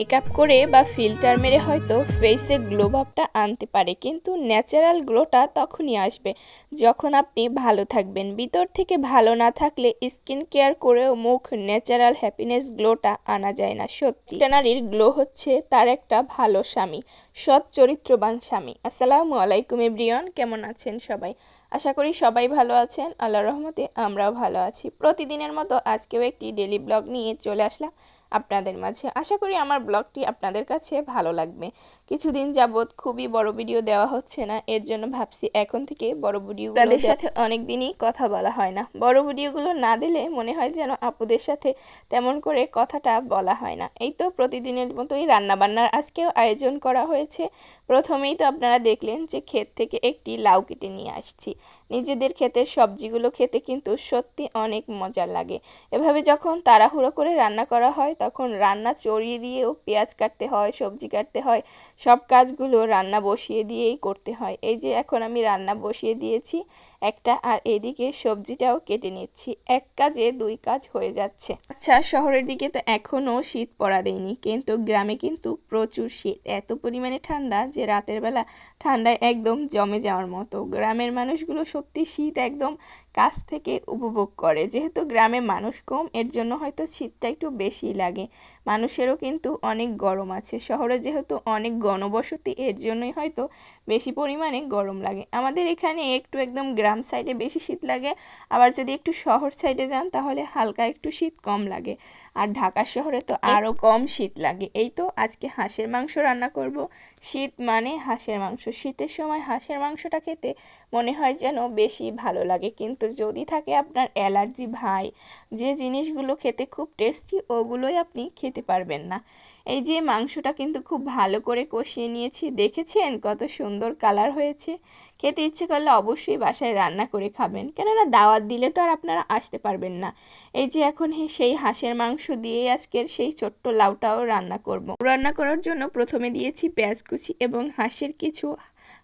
Makeup করে বা filter মেরে হয়তো ফেসে গ্লো ভাবটা আনতে পারে, কিন্তু ন্যাচারাল গ্লোটা তখনই আসবে যখন আপনি ভালো থাকবেন। ভিতর থেকে ভালো না থাকলে স্কিন কেয়ার করেও মুখ ন্যাচারাল হ্যাপিনেস গ্লোটা আনা যায় না, সত্যি। নারীর গ্লো হচ্ছে তার একটা ভালো স্বামী, সৎ চরিত্রবান স্বামী। আসসালামু আলাইকুম এভরিওয়ান, কেমন আছেন সবাই? আশা করি সবাই ভালো আছেন আল্লাহ রহমতে আমরাও ভালো আছি। প্রতিদিনের মতো আজকেও একটি ডেলি ব্লগ নিয়ে চলে আসলাম। আপনাদের মাঝে। আশা করি আমার ব্লগটি আপনাদের কাছে ভালো লাগবে। কিছুদিন যাবৎ খুবই বড় ভিডিও দেওয়া হচ্ছে না এর জন্য ভাবছি এখন থেকে বড় ভিডিও আপনাদের সাথে অনেক দিনই কথা বলা হয় না। বড় ভিডিওগুলো না দিলে মনে হয় যেন আপুদের সাথে তেমন করে কথাটা বলা হয় না। এই তো প্রতিদিনের মতোই রান্নাবান্নার আজকেও আয়োজন করা হয়েছে। প্রথমেই তো আপনারা দেখলেন যে ক্ষেত থেকে একটি লাউ কেটে নিয়ে আসছি। নিজেদের ক্ষেতের সবজিগুলো খেতে কিন্তু সত্যি অনেক মজার লাগে। এভাবে যখন তাড়াহুড়ো করে রান্না করা হয়, তখন রান্না চড়িয়ে দিয়েও পেঁয়াজ কাটতে হয়, সবজি কাটতে হয়, সব কাজগুলো রান্না বসিয়ে দিয়েই করতে হয়। এই যে এখন আমি রান্না বসিয়ে দিয়েছি একটা, আর এদিকে সবজিটাও কেটে নিচ্ছি। এক কাজে দুই কাজ হয়ে যাচ্ছে। আচ্ছা শহরের দিকে তো এখনও শীত পড়া দেয়নি, কিন্তু গ্রামে কিন্তু প্রচুর শীত। এত পরিমাণে ঠান্ডা যে রাতের বেলা ঠান্ডায় একদম জমে যাওয়ার মতো। গ্রামের মানুষগুলো সত্যি শীত একদম কাছ থেকে উপভোগ করে। যেহেতু গ্রামে মানুষ কম এর জন্য হয়তো শীতটা একটু বেশি লাগে। মানুষেরও কিন্তু অনেক গরম আছে। শহরে যেহেতু অনেক গণবসতি এর জন্যই হয়তো বেশি পরিমাণে গরম লাগে। আমাদের এখানে একটু একদম গ্রাম সাইডে বেশি শীত লাগে। আবার যদি একটু শহর সাইডে যান তাহলে হালকা একটু শীত কম লাগে। আর ঢাকা শহরে তো আরও কম শীত লাগে। এই তো আজকে হাঁসের মাংস রান্না করব। শীত মানে হাঁসের মাংস। শীতের সময় হাঁসের মাংসটা খেতে মনে হয় যেন বেশি ভালো লাগে। কিন্তু যদি থাকে আপনার অ্যালার্জি ভাই, যে জিনিসগুলো খেতে খুব টেস্টি ওগুলোই আপনি খেতে পারবেন না। এই যে মাংসটা কিন্তু খুব ভালো করে কষিয়ে নিয়েছি, দেখেছেন কত সুন্দর কালার হয়েছে? খেতে ইচ্ছে করলে অবশ্যই বাসায় রান্না করে খাবেন। কেননা দাওয়াত দিলে তো আর আপনারা আসতে পারবেন না। এই যে এখন সেই হাঁসের মাংস দিয়ে আজকের সেই ছোট্ট লাউটাও রান্না করব। রান্না করার জন্য প্রথমে দিয়েছি পেঁয়াজ কুচি এবং হাঁসের কিছু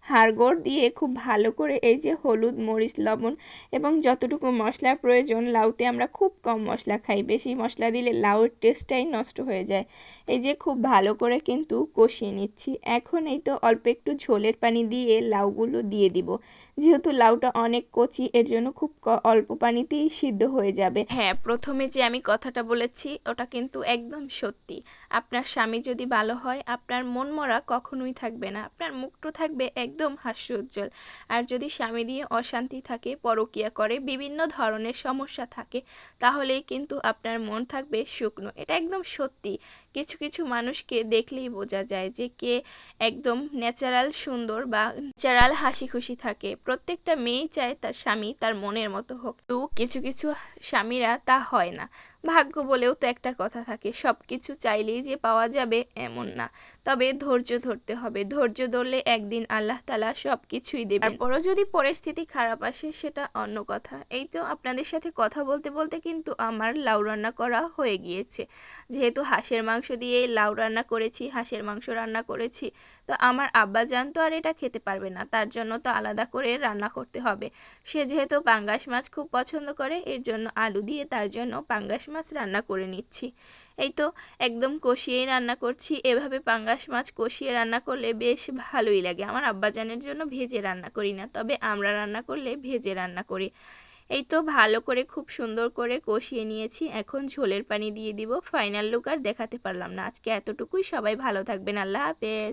হাড়গোড় দিয়ে খুব ভালো করে এই যে হলুদ, মরিচ, লবণ এবং যতটুকু মশলার প্রয়োজন, লাউতে আমরা খুব কম মশলা খাই। বেশি মশলা দিলে লাউয়ের টেস্টটাই নষ্ট হয়ে যায়। এই যে খুব ভালো করে কিন্তু কষিয়ে নিচ্ছি। এখন এই তো অল্প একটু ঝোলের পানি দিয়ে লাউগুলো দিয়ে দিব। যেহেতু লাউটা অনেক কচি, এর জন্য খুব অল্প পানিতেই সিদ্ধ হয়ে যাবে। হ্যাঁ প্রথমে যে আমি কথাটা বলেছি, ওটা কিন্তু একদম সত্যি। আপনার স্বামী যদি ভালো হয়, আপনার মন মরা কখনোই থাকবে না। আপনার মুখটা থাকবে একদম হাস্যোজ্জ্বল। আর যদি স্বামী দিয়ে অশান্তি থাকে, পরকিয়া করে, বিভিন্ন ধরনের সমস্যা থাকে, তাহলেই কিন্তু আপনার মন থাকবে শুকনো। এটা একদম সত্যি। কিছু কিছু মানুষকে দেখলেই বোঝা যায় যে কে একদম ন্যাচারাল সুন্দর বা ন্যাচারাল হাসি খুশি থাকে। প্রত্যেকটা মেয়েই চায় তার স্বামী তার মনের মতো হোক। তো কিছু কিছু স্বামীরা তা হয় না। ভাগ্য বলেও তো একটা কথা থাকে সব কিছু চাইলেই যে পাওয়া যাবে এমন না। তবে ধৈর্য ধরতে হবে, ধৈর্য ধরলে একদিন আল্লাহ তালা সব কিছুই দেবে তারপরও যদি পরিস্থিতি খারাপ আসে, সেটা অন্য কথা। এই তো আপনাদের সাথে কথা বলতে বলতে কিন্তু আমার লাউ রান্না করা হয়ে গিয়েছে। যেহেতু হাঁসের মাংস দিয়ে লাউ রান্না করেছি, হাঁসের মাংস রান্না করেছি, তো আমার আব্বা জান তো আর এটা খেতে পারবে না, তার জন্য তো আলাদা করে রান্না করতে হবে। সে যেহেতু পাঙ্গাস মাছ খুব পছন্দ করে, এর জন্য আলু দিয়ে তার জন্য পাঙ্গাস মাছ রান্না করে নিচ্ছি। এই তো একদম কষিয়েই রান্না করছি। এভাবে পাঙ্গাস মাছ কষিয়ে রান্না করলে বেশ ভালোই লাগে। আমার আব্বাজানের জন্য ভেজে রান্না করি না, তবে আমরা রান্না করলে ভেজে রান্না করি। এই তো ভালো করে খুব সুন্দর করে কষিয়ে নিয়েছি। এখন ঝোলের পানি দিয়ে দিব। ফাইনাল লুক আর দেখাতে পারলাম না। আজকে এতটুকুই। সবাই ভালো থাকবেন। আল্লাহ হাফেজ।